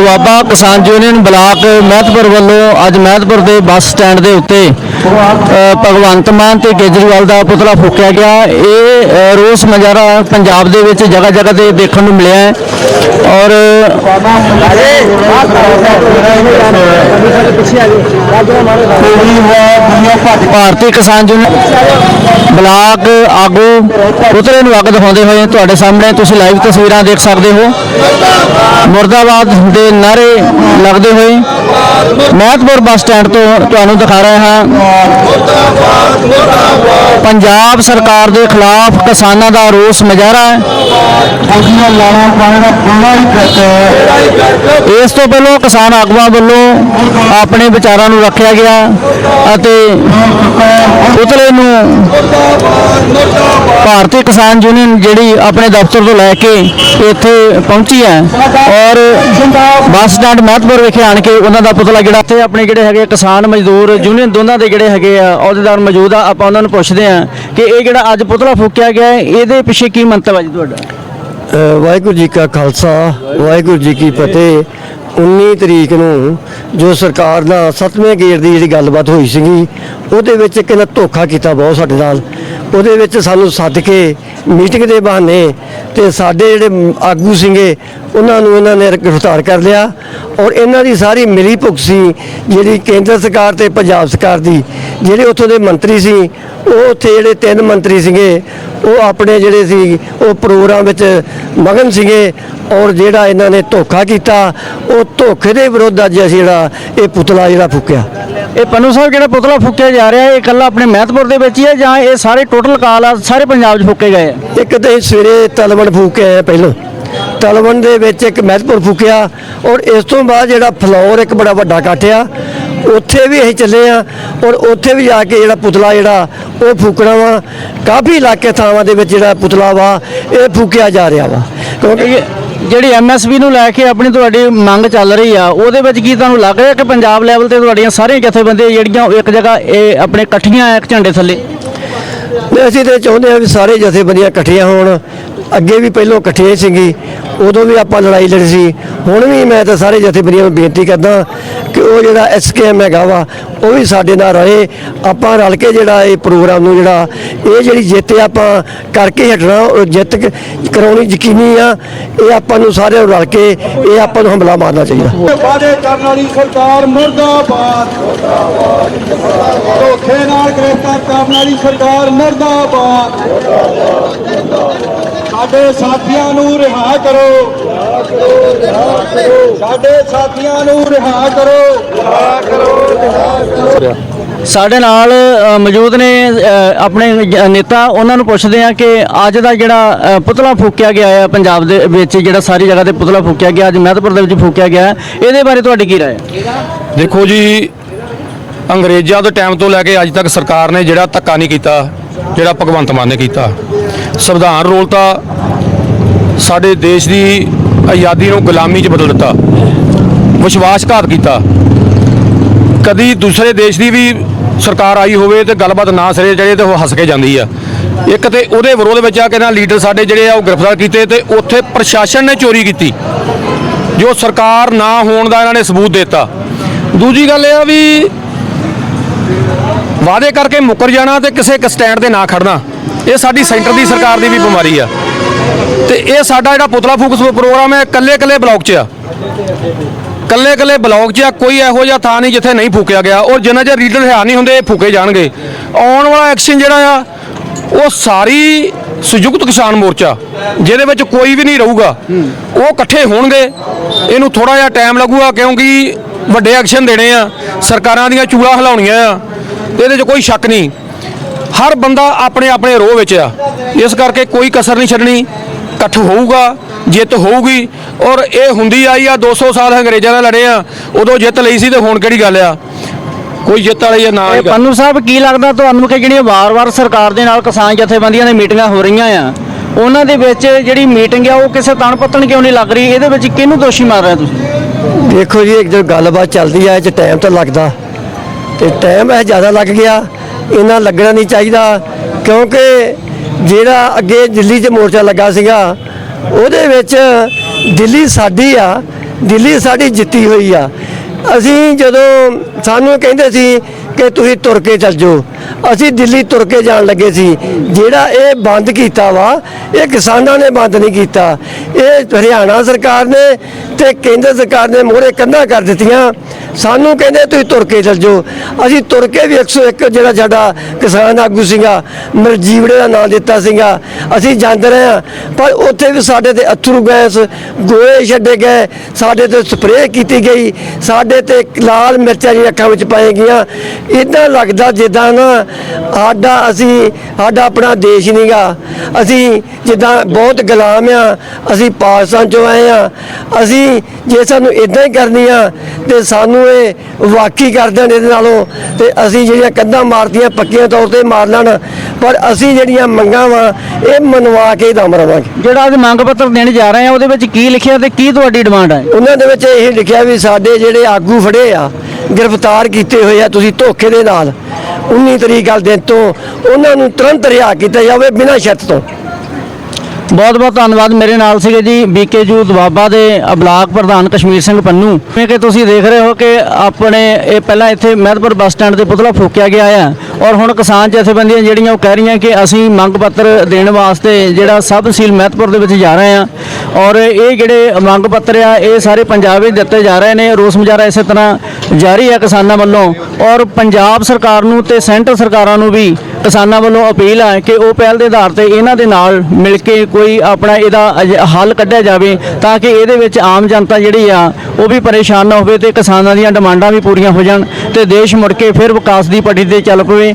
ਦੁਆਬਾ ਕਿਸਾਨ union block Mehatpur ਵੱਲੋਂ ਅੱਜ ਮਹਿਤਪੁਰ ਦੇ ਬੱਸ ਸਟੈਂਡ ਦੇ ਉੱਤੇ ਭਗਵੰਤ ਮਾਨ ਤੇ ਕੇਜਰੀਵਾਲ ਦਾ ਪੁਤਲਾ ਫੂਕਿਆ ਗਿਆ। ਇਹ ਰੋਸ ਮੁਜ਼ਾਹਰਾ ਪੰਜਾਬ ਦੇ ਵਿੱਚ ਜਗ੍ਹਾ ਜਗ੍ਹਾ ਤੇ ਦੇਖਣ ਨੂੰ ਮਿਲਿਆ ਹੈ। ਔਰ ਭਾਰਤੀ ਕਿਸਾਨ ਯੂਨੀਅਨ ਬਲਾਕ ਆਗੂ ਪੁਤਲੇ ਨੂੰ ਅੱਗ ਦਿਖਾਉਂਦੇ ਹੋਏ ਤੁਹਾਡੇ ਸਾਹਮਣੇ ਤੁਸੀਂ ਲਾਈਵ ਤਸਵੀਰਾਂ ਦੇਖ ਸਕਦੇ ਹੋ। ਮੁਰਦਾਬਾਦ ਦੇ ਨਾਰੇ ਲੱਗਦੇ ਹੋਏ ਮਹਿਤਪੁਰ ਬੱਸ ਸਟੈਂਡ ਤੋਂ ਤੁਹਾਨੂੰ ਦਿਖਾ ਰਹੇ ਹਾਂ। ਪੰਜਾਬ ਸਰਕਾਰ ਦੇ ਖਿਲਾਫ ਕਿਸਾਨਾਂ ਦਾ ਰੋਸ ਮੁਜ਼ਾਹਰਾ ਹੈ। ਇਸ ਤੋਂ ਪਹਿਲਾਂ ਕਿਸਾਨ ਆਗੂਆਂ ਵੱਲੋਂ ਆਪਣੇ ਵਿਚਾਰਾਂ ਨੂੰ ਰੱਖਿਆ ਗਿਆ ਅਤੇ ਪੁਤਲੇ ਨੂੰ ਭਾਰਤੀ ਕਿਸਾਨ ਯੂਨੀਅਨ ਜਿਹੜੀ ਆਪਣੇ ਦਫ਼ਤਰ ਤੋਂ ਲੈ ਕੇ ਇੱਥੇ ਪਹੁੰਚੀ ਹੈ। ਔਰ ਬੱਸ ਸਟੈਂਡ ਮਹਿਤਪੁਰ ਵਿਖੇ ਆਣ ਕੇ ਉਹਨਾਂ ਦਾ ਪੁਤਲਾ ਜਿਹੜਾ ਇੱਥੇ ਆਪਣੇ ਜਿਹੜੇ ਹੈਗੇ ਕਿਸਾਨ ਮਜ਼ਦੂਰ ਯੂਨੀਅਨ ਦੋਨਾਂ ਦੇ ਜਿਹੜੇ ਹੈਗੇ ਆ, ਅਹੁਦੇਦਾਰ ਮੌਜੂਦ ਆ, ਆਪਾਂ ਉਹਨਾਂ ਨੂੰ ਪੁੱਛਦੇ ਆ ਕਿ ਇਹ ਜਿਹੜਾ ਅੱਜ ਪੁਤਲਾ ਫੂਕਿਆ ਗਿਆ ਇਹਦੇ ਪਿੱਛੇ ਕੀ ਮੰਤਵ ਹੈ ਜੀ ਤੁਹਾਡਾ? ਵਾਹਿਗੁਰੂ ਜੀ ਕਾ ਖਾਲਸਾ, ਵਾਹਿਗੁਰੂ ਜੀ ਕੀ ਫਤਿਹ। 19 ਤਰੀਕ ਨੂੰ ਜੋ ਸਰਕਾਰ ਦਾ ਸੱਤਵੇਂ ਗੇੜ ਦੀ ਜਿਹੜੀ ਗੱਲਬਾਤ ਹੋਈ ਸੀਗੀ, ਉਹਦੇ ਵਿੱਚ ਕਿਹਨਾਂ ਧੋਖਾ ਕੀਤਾ ਬਹੁਤ ਸਾਡੇ ਨਾਲ। ਉਹਦੇ ਵਿੱਚ ਸਾਨੂੰ ਸੱਦ ਕੇ ਮੀਟਿੰਗ ਦੇ ਬਹਾਨੇ ਤੇ ਸਾਡੇ ਜਿਹੜੇ ਆਗੂ ਸੀਗੇ, ਉਹਨਾਂ ਨੂੰ ਇਹਨਾਂ ਨੇ ਗ੍ਰਿਫਤਾਰ ਕਰ ਲਿਆ ਔਰ ਇਹਨਾਂ ਦੀ ਸਾਰੀ ਮਿਲੀ ਭੁਗਤ ਸੀ ਜਿਹੜੀ ਕੇਂਦਰ ਸਰਕਾਰ ਤੇ ਪੰਜਾਬ ਸਰਕਾਰ ਦੀ। ਜਿਹੜੇ ਉੱਥੋਂ ਦੇ ਮੰਤਰੀ ਸੀ ਉਹ ਉੱਥੇ ਜਿਹੜੇ ਤਿੰਨ ਮੰਤਰੀ ਸੀਗੇ ਉਹ ਆਪਣੇ ਜਿਹੜੇ ਸੀ ਉਹ ਪ੍ਰੋਗਰਾਮ ਵਿੱਚ ਮਗਨ ਸੀਗੇ ਔਰ ਜਿਹੜਾ ਇਹਨਾਂ ਨੇ ਧੋਖਾ ਕੀਤਾ ਉਹ ਧੋਖੇ ਦੇ ਵਿਰੁੱਧ ਅੱਜ ਅਸੀਂ ਜਿਹੜਾ ਇਹ ਪੁਤਲਾ ਜਿਹੜਾ ਫੂਕਿਆ। ਇਹ ਪੰਨੂ ਸਾਹਿਬ ਜਿਹੜਾ ਪੁਤਲਾ ਫੂਕਿਆ ਜਾ ਰਿਹਾ? ਇਹ ਇਕੱਲਾ ਆਪਣੇ ਮਹਿਤਪੁਰ ਦੇ ਵਿੱਚ ਹੀ ਹੈ ਜਾਂ ਇਹ ਸਾਰੇ ਟੋਟਲ ਕਾਲ ਆ ਸਾਰੇ ਪੰਜਾਬ 'ਚ ਫੂਕੇ ਗਏ ਆ? ਇੱਕ ਤੇ ਸਵੇਰੇ ਤਲਵਣ ਫੂਕ ਆਏ ਪਹਿਲੋਂ। ਤਲਵਣ ਦੇ ਵਿੱਚ ਇੱਕ ਮਹਿਤਪੁਰ ਫੂਕਿਆ ਔਰ ਇਸ ਤੋਂ ਬਾਅਦ ਜਿਹੜਾ ਫਲੋਰ ਇੱਕ ਬੜਾ ਵੱਡਾ ਕਾਟਿਆ ਉੱਥੇ ਵੀ ਅਸੀਂ ਚੱਲੇ ਆ ਔਰ ਉੱਥੇ ਵੀ ਜਾ ਕੇ ਜਿਹੜਾ ਪੁਤਲਾ ਜਿਹੜਾ ਉਹ ਫੂਕਣਾ ਵਾ ਕਾਫੀ ਇਲਾਕੇ ਥਾਵਾਂ ਦੇ ਵਿੱਚ ਜਿਹੜਾ ਪੁਤਲਾ ਵਾ ਇਹ ਫੂਕਿਆ ਜਾ ਰਿਹਾ ਵਾ। ਕਿਉਂਕਿ ਜਿਹੜੀ ਐਮਐਸਪੀ ਨੂੰ ਲੈ ਕੇ ਆਪਣੀ ਤੁਹਾਡੀ ਮੰਗ ਚੱਲ ਰਹੀ ਆ ਉਹਦੇ ਵਿੱਚ ਕੀ ਤੁਹਾਨੂੰ ਲੱਗ ਰਿਹਾ ਕਿ ਪੰਜਾਬ ਲੈਵਲ ਤੇ ਤੁਹਾਡੀਆਂ ਸਾਰੀਆਂ ਜਥੇਬੰਦੀਆਂ ਜਿਹੜੀਆਂ ਇੱਕ ਜਗ੍ਹਾ ਇਹ ਆਪਣੇ ਇਕੱਠੀਆਂ ਆ ਇੱਕ ਝੰਡੇ ਥੱਲੇ? ਅਸੀਂ ਤੇ ਚਾਹੁੰਦੇ ਹਾਂ ਵੀ ਸਾਰੇ ਜਥੇਬੰਦੀਆਂ ਇਕੱਠੀਆਂ ਹੋਣ ਅੱਗੇ ਵੀ ਪਹਿਲਾਂ ਇਕੱਠੇ ਸੀਗੀ, ਉਦੋਂ ਵੀ ਆਪਾਂ ਲੜਾਈ ਲੜੀ ਸੀ। ਹੁਣ ਵੀ ਮੈਂ ਤਾਂ ਸਾਰੇ ਜਥੇਬੰਦੀਆਂ ਨੂੰ ਬੇਨਤੀ ਕਰਦਾ ਕਿ ਉਹ ਜਿਹੜਾ ਐਸਕੇਐਮ ਹੈਗਾ ਵਾ, ਉਹ ਵੀ ਸਾਡੇ ਨਾਲ ਰਹੇ ਆਪਾਂ ਰਲ ਕੇ ਜਿਹੜਾ ਇਹ ਪ੍ਰੋਗਰਾਮ ਨੂੰ ਜਿਹੜਾ, ਇਹ ਜਿਹੜੀ ਜਿੱਤ ਆ ਆਪਾਂ ਕਰਕੇ ਹਟਣਾ, ਉਹ ਜਿੱਤ ਕਰਾਉਣੀ ਯਕੀਨੀ ਆ। ਇਹ ਆਪਾਂ ਨੂੰ ਸਾਰਿਆਂ ਨੂੰ ਰਲ ਕੇ ਇਹ ਆਪਾਂ ਨੂੰ ਹਮਲਾ ਮਾਰਨਾ ਚਾਹੀਦਾ। ਵਾਅਦੇ ਕਰਨ ਵਾਲੀ ਸਰਕਾਰ ਮੁਰਦਾਬਾਦ। ਧੋਖੇ ਨਾਲ ਗ੍ਰਿਫਤਾਰ ਕਰਨ ਵਾਲੀ ਸਰਕਾਰ ਮੁਰਦਾਬਾਦ। ਸਾਡੇ ਸਾਥੀਆਂ ਨੂੰ ਰਿਹਾ ਕਰੋ। ਸਾਡੇ ਸਾਥੀਆਂ ਨੂੰ ਰਿਹਾ ਕਰੋ। ਸਾਡੇ ਨਾਲ ਮੌਜੂਦ ਨੇ ਆਪਣੇ ਨੇਤਾ ਉਹਨਾਂ ਨੂੰ ਪੁੱਛਦੇ ਆ ਕਿ ਅੱਜ ਦਾ ਜਿਹੜਾ ਪੁਤਲਾ ਫੂਕਿਆ ਗਿਆ ਹੈ ਪੰਜਾਬ ਦੇ ਵਿੱਚ ਜਿਹੜਾ ਸਾਰੀ ਜਗ੍ਹਾ ਤੇ ਪੁਤਲਾ ਫੂਕਿਆ ਗਿਆ ਅੱਜ ਮਹਿਤਪੁਰ ਦੇ ਵਿੱਚ ਫੂਕਿਆ ਗਿਆ ਹੈ, ਇਹਦੇ ਬਾਰੇ ਤੁਹਾਡੀ ਕੀ ਰਾਏ ਹੈ? ਦੇਖੋ ਜੀ ਅੰਗਰੇਜ਼ਾਂ ਦੇ ਟਾਈਮ ਤੋਂ ਲੈ ਕੇ ਅੱਜ ਤੱਕ ਸਰਕਾਰ ਨੇ ਜਿਹੜਾ ਧੱਕਾ ਨਹੀਂ ਕੀਤਾ ਜਿਹੜਾ ਭਗਵੰਤ ਮਾਨ ਨੇ ਕੀਤਾ ਸੰਵਿਧਾਨ ਰੋਲਤਾ ਸਾਡੇ ਦੇਸ਼ ਦੀ ਆਜ਼ਾਦੀ ਨੂੰ ਗੁਲਾਮੀ 'ਚ ਬਦਲ ਦਿੱਤਾ ਵਿਸ਼ਵਾਸਘਾਤ ਕੀਤਾ। ਕਦੀ ਦੂਸਰੇ ਦੇਸ਼ ਦੀ ਵੀ ਸਰਕਾਰ ਆਈ ਹੋਵੇ ਤੇ ਗੱਲਬਾਤ ਨਾ ਸਿਰੇ ਜਿਹੜੇ ਤੇ ਉਹ ਹੱਸ ਕੇ ਜਾਂਦੀ ਆ। ਇੱਕ ਤੇ ਉਹਦੇ ਵਿਰੋਧ ਵਿੱਚ ਆ ਕੇ ਨਾ ਲੀਡਰ ਸਾਡੇ ਜਿਹੜੇ ਆ ਉਹ ਗ੍ਰਿਫਤਾਰ ਕੀਤੇ ਤੇ ਉੱਥੇ ਪ੍ਰਸ਼ਾਸਨ ਨੇ ਚੋਰੀ ਕੀਤੀ। ਜੋ ਸਰਕਾਰ ਨਾ ਹੋਣ ਦਾ ਇਹਨਾਂ ਨੇ ਸਬੂਤ ਦਿੱਤਾ। ਦੂਜੀ ਗੱਲ ਇਹ ਆ ਵੀ ਵਾਅਦੇ ਕਰਕੇ ਮੁੱਕਰ ਜਾਣਾ ਤੇ ਕਿਸੇ ਇੱਕ ਸਟੈਂਡ ਤੇ ਨਾ ਖੜਨਾ। ਇਹ ਸਾਡੀ ਸੈਂਟਰ ਦੀ ਸਰਕਾਰ ਦੀ ਵੀ ਬਿਮਾਰੀ ਆ। ਤੇ ਇਹ ਸਾਡਾ ਜਿਹੜਾ ਪੁਤਲਾ ਫੂਕ ਪ੍ਰੋਗਰਾਮ ਹੈ ਕੱਲੇ ਕੱਲੇ ਬਲਾਕ 'ਚ ਆ। ਕੱਲੇ ਕੱਲੇ ਬਲਾਕ 'ਚ ਆ, ਕੋਈ ਇਹੋ ਜਿਹਾ ਥਾਂ ਨਹੀਂ ਜਿੱਥੇ ਨਹੀਂ ਫੂਕਿਆ ਗਿਆ। ਔਰ ਜਿੰਨਾ ਚਿਰ ਰੀਡਰ ਹੈ ਨਹੀਂ ਹੁੰਦੇ, ਇਹ ਫੂਕੇ ਜਾਣਗੇ। ਆਉਣ ਵਾਲਾ ਐਕਸ਼ਨ ਜਿਹੜਾ ਆ, ਉਹ ਸਾਰੀ ਸੰਯੁਕਤ ਕਿਸਾਨ ਮੋਰਚਾ, ਜਿਹਦੇ ਵਿੱਚ ਕੋਈ ਵੀ ਨਹੀਂ ਰਹੂਗਾ, ਉਹ ਇਕੱਠੇ ਹੋਣਗੇ। ਇਹਨੂੰ ਥੋੜਾ ਜਿਹਾ ਟਾਈਮ ਲੱਗੂਗਾ, ਕਿਉਂਕਿ ਵੱਡੇ ਐਕਸ਼ਨ ਦੇਣੇ ਆ। ਸਰਕਾਰਾਂ ਦੀਆਂ ਚੂੜਾ ਹਿਲਾਉਣੀਆਂ ਆ। ਇਹਦੇ 'ਚ ਕੋਈ ਸ਼ੱਕ ਨਹੀਂ। ਹਰ ਬੰਦਾ ਆਪਣੇ ਆਪਣੇ ਰੋਹ ਵਿੱਚ ਆ। ਇਸ ਕਰਕੇ ਕੋਈ ਕਸਰ ਨਹੀਂ ਛੱਡਣੀ। ਇਕੱਠ ਹੋਊਗਾ ਜਿੱਤ ਹੋਊਗੀ। ਔਰ ਇਹ ਹੁੰਦੀ ਆਈ ਆ 200 ਸਾਲ ਅੰਗਰੇਜ਼ਾਂ ਨਾਲ ਲੜੇ ਆ। ਉਦੋਂ ਜਿੱਤ ਲਈ ਸੀ ਤੇ ਹੁਣ ਕਿਹੜੀ ਗੱਲ ਆ? ਕੋਈ ਜਿੱਤ ਵਾਲੀ ਆ ਨਾ। ਪੰਨੂ ਸਾਹਿਬ ਕੀ ਲੱਗਦਾ ਤੁਹਾਨੂੰ ਕਿ ਜਿਹੜੀਆਂ ਵਾਰ-ਵਾਰ ਸਰਕਾਰ ਦੇ ਨਾਲ ਕਿਸਾਨ ਜਥੇਬੰਦੀਆਂ ਦੀਆਂ ਮੀਟਿੰਗਾਂ ਹੋ ਰਹੀਆਂ ਆ ਉਹਨਾਂ ਦੇ ਵਿੱਚ ਜਿਹੜੀ ਮੀਟਿੰਗ ਆ ਉਹ ਕਿਸੇ ਤਣ ਪੱਤਣ ਕਿਉਂ ਨਹੀਂ ਲੱਗ ਰਹੀ? ਇਹਦੇ ਵਿੱਚ ਕਿਹਨੂੰ ਦੋਸ਼ੀ ਮਾਰ ਰਹੇ ਤੁਸੀਂ? ਦੇਖੋ ਜੀ ਇੱਕ ਜਦੋਂ ਗੱਲਬਾਤ ਚੱਲਦੀ ਆ ਇਹ 'ਚ ਟਾਈਮ ਤਾਂ ਲੱਗਦਾ। ਤੇ ਟਾਈਮ ਇਹ ਜ਼ਿਆਦਾ ਲੱਗ ਗਿਆ। ਇਹਨਾਂ ਲੱਗਣਾ ਨਹੀਂ ਚਾਹੀਦਾ, ਕਿਉਂਕਿ ਜਿਹੜਾ ਅੱਗੇ ਦਿੱਲੀ 'ਚ ਮੋਰਚਾ ਲੱਗਾ ਸੀਗਾ, ਉਹਦੇ ਵਿੱਚ ਦਿੱਲੀ ਸਾਡੀ ਆ, ਦਿੱਲੀ ਸਾਡੀ ਜਿੱਤੀ ਹੋਈ ਆ। ਅਸੀਂ ਜਦੋਂ ਸਾਨੂੰ ਕਹਿੰਦੇ ਸੀ ਕਿ ਤੁਸੀਂ ਤੁਰ ਕੇ ਚੱਲ ਜਾਓ ਅਸੀਂ ਦਿੱਲੀ ਤੁਰ ਕੇ ਜਾਣ ਲੱਗੇ ਸੀ। ਜਿਹੜਾ ਇਹ ਬੰਦ ਕੀਤਾ ਵਾ, ਇਹ ਕਿਸਾਨਾਂ ਨੇ ਬੰਦ ਨਹੀਂ ਕੀਤਾ। ਇਹ ਹਰਿਆਣਾ ਸਰਕਾਰ ਨੇ ਤੇ ਕੇਂਦਰ ਸਰਕਾਰ ਨੇ ਮੋਹਰੇ ਕੰਧਾਂ ਕਰ ਦਿੱਤੀਆਂ। ਸਾਨੂੰ ਕਹਿੰਦੇ ਤੁਸੀਂ ਤੁਰ ਕੇ ਚੱਲ ਜਾਓ। ਅਸੀਂ ਤੁਰ ਕੇ ਵੀ 101 ਜਿਹੜਾ ਸਾਡਾ ਕਿਸਾਨ ਆਗੂ ਸੀਗਾ ਮਰਜੀਵੜੇ ਦਾ ਨਾਂ ਦਿੱਤਾ ਸੀਗਾ। ਅਸੀਂ ਜਾਂਦੇ ਰਹੇ ਹਾਂ। ਪਰ ਉੱਥੇ ਵੀ ਸਾਡੇ ਤੇ ਅਥਰੂ ਗੈਸ ਗੋਲੇ ਛੱਡੇ ਗਏ। ਸਾਡੇ ਤੇ ਸਪਰੇਅ ਕੀਤੀ ਗਈ। ਸਾਡੇ ਤੇ ਲਾਲ ਮਿਰਚਾਂ ਜਿਹੜੀਆਂ ਅੱਖਾਂ ਵਿੱਚ ਪਾਏ ਗਈਆਂ। ਇਦਾਂ ਲੱਗਦਾ ਜਿੱਦਾਂ ਨਾ ਸਾਡਾ ਅਸੀਂ ਸਾਡਾ ਆਪਣਾ ਦੇਸ਼ ਨਹੀਂਗਾ ਅਸੀਂ ਜਿੱਦਾਂ ਬਹੁਤ ਗੁਲਾਮ ਆ ਅਸੀਂ ਪਾਕਿਸਤਾਨ ਚੋਂ ਆਏ ਆ। ਅਸੀਂ ਜੇ ਸਾਨੂੰ ਇਦਾਂ ਹੀ ਕਰਨੀ ਆ ਤੇ ਸਾਨੂੰ ਇਹ ਵਾਕੀ ਕਰ ਦੇਣ ਇਹਦੇ ਨਾਲੋਂ ਤੇ ਅਸੀਂ ਜਿਹੜੀਆਂ ਕੰਧਾਂ ਮਾਰਤੀਆਂ ਪੱਕੀਆਂ ਤੌਰ ਤੇ ਮਾਰ ਲੈਣ ਪਰ ਅਸੀਂ ਜਿਹੜੀਆਂ ਮੰਗਾਂ ਵਾ ਇਹ ਮਨਵਾ ਕੇ ਦਮ ਰਵਾਂਗੇ। ਜਿਹੜਾ ਅੱਜ ਮੰਗ ਪੱਤਰ ਦੇਣ ਜਾ ਰਹੇ ਆ ਉਹਦੇ ਵਿੱਚ ਕੀ ਲਿਖਿਆ ਤੇ ਕੀ ਤੁਹਾਡੀ ਡਿਮਾਂਡ ਹੈ ਉਹਨਾਂ ਦੇ ਵਿੱਚ ਇਹ ਲਿਖਿਆ ਵੀ ਸਾਡੇ ਜਿਹੜੇ ਆਗੂ ਫੜੇ ਆ ਗ੍ਰਿਫਤਾਰ ਕੀਤੇ ਹੋਏ ਆ ਤੁਸੀਂ ਧੋਖੇ ਦੇ ਨਾਲ। 19 ਤਰੀਕ ਵਾਲੇ ਦਿਨ ਤੋਂ ਉਹਨਾਂ ਨੂੰ ਤੁਰੰਤ ਰਿਹਾ ਕੀਤਾ ਜਾਵੇ ਬਿਨਾਂ ਸ਼ਰਤ ਤੋਂ। ਬਹੁਤ ਬਹੁਤ ਧੰਨਵਾਦ ਮੇਰੇ ਨਾਲ ਸੀਗੇ ਜੀ ਬੀਕੇਯੂ ਦਵਾਬਾ ਦੇ ਬਲਾਕ ਪ੍ਰਧਾਨ ਕਸ਼ਮੀਰ ਸਿੰਘ ਪੰਨੂ। ਜਿਵੇਂ ਕਿ ਤੁਸੀਂ ਦੇਖ ਰਹੇ ਹੋ ਕਿ ਆਪਣੇ ਇਹ ਪਹਿਲਾਂ ਇੱਥੇ ਮਹਿਦਪੁਰ ਬੱਸ ਸਟੈਂਡ ਤੇ ਪੁਤਲਾ ਫੂਕਿਆ ਗਿਆ ਆ ਔਰ ਹੁਣ ਕਿਸਾਨ ਜਥੇਬੰਦੀਆਂ ਜਿਹੜੀਆਂ ਉਹ ਕਹਿ ਰਹੀਆਂ ਕਿ ਅਸੀਂ ਮੰਗ ਪੱਤਰ ਦੇਣ ਵਾਸਤੇ ਜਿਹੜਾ ਸਬ ਸੀਲ ਮਹਿਦਪੁਰ ਦੇ ਵਿੱਚ ਜਾ ਰਹੇ ਆ ਔਰ ਇਹ ਜਿਹੜੇ ਮੰਗ ਪੱਤਰ ਆ, ਇਹ ਸਾਰੇ ਪੰਜਾਬ ਵਿੱਚ ਦਿੱਤੇ ਜਾ ਰਹੇ ਨੇ, ਰੋਸ ਮੁਜ਼ਾਹਰਾ ਇਸੇ ਤਰ੍ਹਾਂ ਜਾਰੀ ਆ ਕਿਸਾਨਾਂ ਵੱਲੋਂ ਔਰ ਪੰਜਾਬ ਸਰਕਾਰ ਨੂੰ ਤੇ ਸੈਂਟਰ ਸਰਕਾਰਾਂ ਨੂੰ ਵੀ ਕਿਸਾਨਾਂ ਵੱਲੋਂ ਅਪੀਲ ਹੈ ਕਿ ਉਹ ਪਹਿਲ ਦੇ ਆਧਾਰ ਤੇ ਇਹਨਾਂ ਦੇ ਨਾਲ ਮਿਲ ਕੇ ਕੋਈ ਆਪਣਾ ਇਹਦਾ ਅਜ- ਹੱਲ ਕੱਢਿਆ ਜਾਵੇ ਤਾਂ ਕਿ ਇਹਦੇ ਵਿੱਚ ਆਮ ਜਨਤਾ ਜਿਹੜੀ ਆ, ਉਹ ਵੀ ਪਰੇਸ਼ਾਨ ਨਾ ਹੋਵੇ ਤੇ ਕਿਸਾਨਾਂ ਦੀਆਂ ਡਿਮਾਂਡਾਂ ਵੀ ਪੂਰੀਆਂ ਹੋ ਜਾਣ ਤੇ ਦੇਸ਼ ਮੁੜ ਕੇ ਫਿਰ ਵਿਕਾਸ ਦੀ ਪੱੜੀ ਤੇ ਚੱਲ ਪਵੇ।